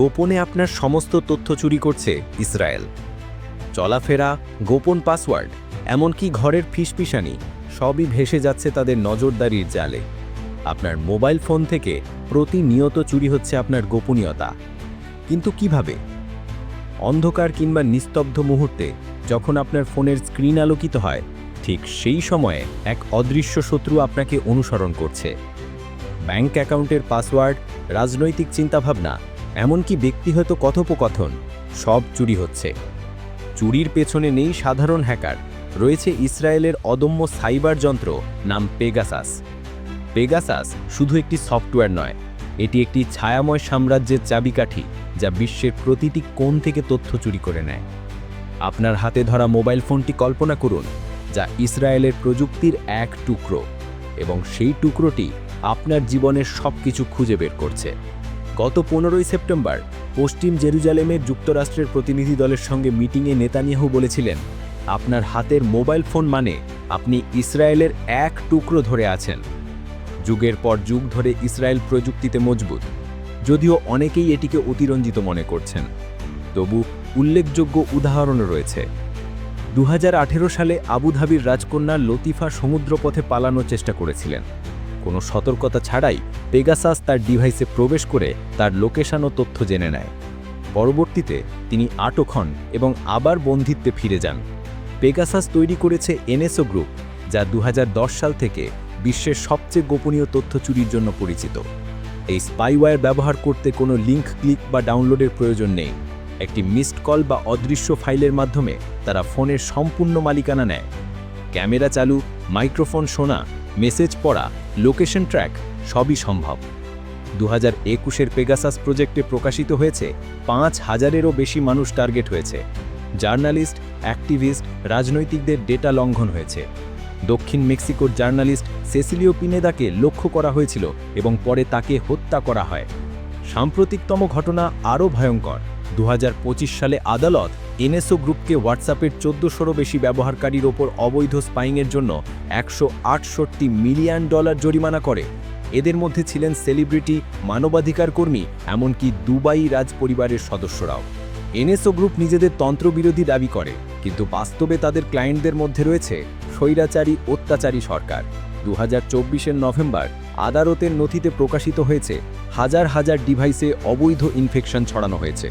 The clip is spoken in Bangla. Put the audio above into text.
গোপনে আপনার সমস্ত তথ্য চুরি করছে ইসরায়েল। চলাফেরা, গোপন পাসওয়ার্ড, এমনকি ঘরের ফিসফিসানি, সবই ভেসে যাচ্ছে তাদের নজরদারির জালে। আপনার মোবাইল ফোন থেকে প্রতিনিয়ত চুরি হচ্ছে আপনার গোপনীয়তা। কিন্তু কীভাবে? অন্ধকার কিংবা নিস্তব্ধ মুহূর্তে যখন আপনার ফোনের স্ক্রিন আলোকিত হয়, ঠিক সেই সময়ে এক অদৃশ্য শত্রু আপনাকে অনুসরণ করছে। ব্যাংক অ্যাকাউন্টের পাসওয়ার্ড, রাজনৈতিক চিন্তাভাবনা এমনকি ব্যক্তিগত কথোপকথন, সব চুরি হচ্ছে। চুরির পেছনে নেই সাধারণ হ্যাকার। রয়েছে ইসরায়েলের অদম্য সাইবার যন্ত্র নাম পেগাসাস। পেগাসাস শুধু একটি সফটওয়্যার নয়, এটি একটি ছায়াময় সাম্রাজ্যের চাবিকাঠি যা বিশ্বের প্রতিটি কোণ থেকে তথ্য চুরি করে নেয়। আপনার হাতে ধরা মোবাইল ফোনটি কল্পনা করুন, যা ইসরায়েলের প্রযুক্তির এক টুকরো, এবং সেই টুকরোটি আপনার জীবনের সব কিছু খুঁজে বের করছে। গত পনেরোই সেপ্টেম্বর পশ্চিম জেরুজালেমের যুক্তরাষ্ট্রের প্রতিনিধি দলের সঙ্গে মিটিংয়ে নেতানিয়াহু বলেছিলেন, আপনার হাতের মোবাইল ফোন মানে আপনি ইসরায়েলের এক টুকরো ধরে আছেন। যুগের পর যুগ ধরে ইসরায়েল প্রযুক্তিতে মজবুত। যদিও অনেকেই এটিকে অতিরঞ্জিত মনে করছেন। তবু উল্লেখযোগ্য উদাহরণও রয়েছে। দু হাজার আঠেরো সালে আবুধাবির রাজকন্যা লতিফা সমুদ্রপথে পালানোর চেষ্টা করেছিলেন। কোনো সতর্কতা ছাড়াই পেগাসাস তার ডিভাইসে প্রবেশ করে তার লোকেশন ও তথ্য জেনে নেয়। পরবর্তীতে তিনি আটক হন এবং আবার বন্ধিত্বে ফিরে যান। পেগাসাস তৈরি করেছে এনএসও গ্রুপ যা দু হাজার দশ সাল থেকে বিশ্বের সবচেয়ে গোপনীয় তথ্য চুরির জন্য পরিচিত। এই স্পাইওয়্যার ব্যবহার করতে কোনো লিঙ্ক ক্লিক বা ডাউনলোডের প্রয়োজন নেই। একটি মিসড কল বা অদৃশ্য ফাইলের মাধ্যমে তারা ফোনের সম্পূর্ণ মালিকানা নেয়। ক্যামেরা চালু, মাইক্রোফোন শোনা, মেসেজ পড়া, লোকেশন ট্র্যাক, সবই সম্ভব। দু হাজার একুশের পেগাসাস প্রজেক্টে প্রকাশিত হয়েছে পাঁচ হাজারেরও বেশি মানুষ টার্গেট হয়েছে। জার্নালিস্ট, অ্যাক্টিভিস্ট, রাজনৈতিকদের ডেটা লঙ্ঘন হয়েছে। দক্ষিণ মেক্সিকোর জার্নালিস্ট সেসিলিও পিনেদাকে লক্ষ্য করা হয়েছিল এবং পরে তাকে হত্যা করা হয়। সাম্প্রতিকতম ঘটনা আরও ভয়ঙ্কর। দু হাজার পঁচিশ সালে আদালত এনএসও গ্রুপকে হোয়াটসঅ্যাপের চোদ্দোশোরও বেশি ব্যবহারকারীর ওপর অবৈধ স্পাইংয়ের জন্য একশো আটষট্টি মিলিয়ন ডলার জরিমানা করে। এদের মধ্যে ছিলেন সেলিব্রিটি, মানবাধিকার কর্মী, এমনকি দুবাই রাজ পরিবারের সদস্যরাও। এনএসও গ্রুপ নিজেদের তন্ত্রবিরোধী দাবি করে, কিন্তু বাস্তবে তাদের ক্লায়েন্টদের মধ্যে রয়েছে স্বৈরাচারী, অত্যাচারী সরকার। দু হাজার নভেম্বর আদালতের নথিতে প্রকাশিত হয়েছে, হাজার হাজার ডিভাইসে অবৈধ ইনফেকশন ছড়ানো হয়েছে।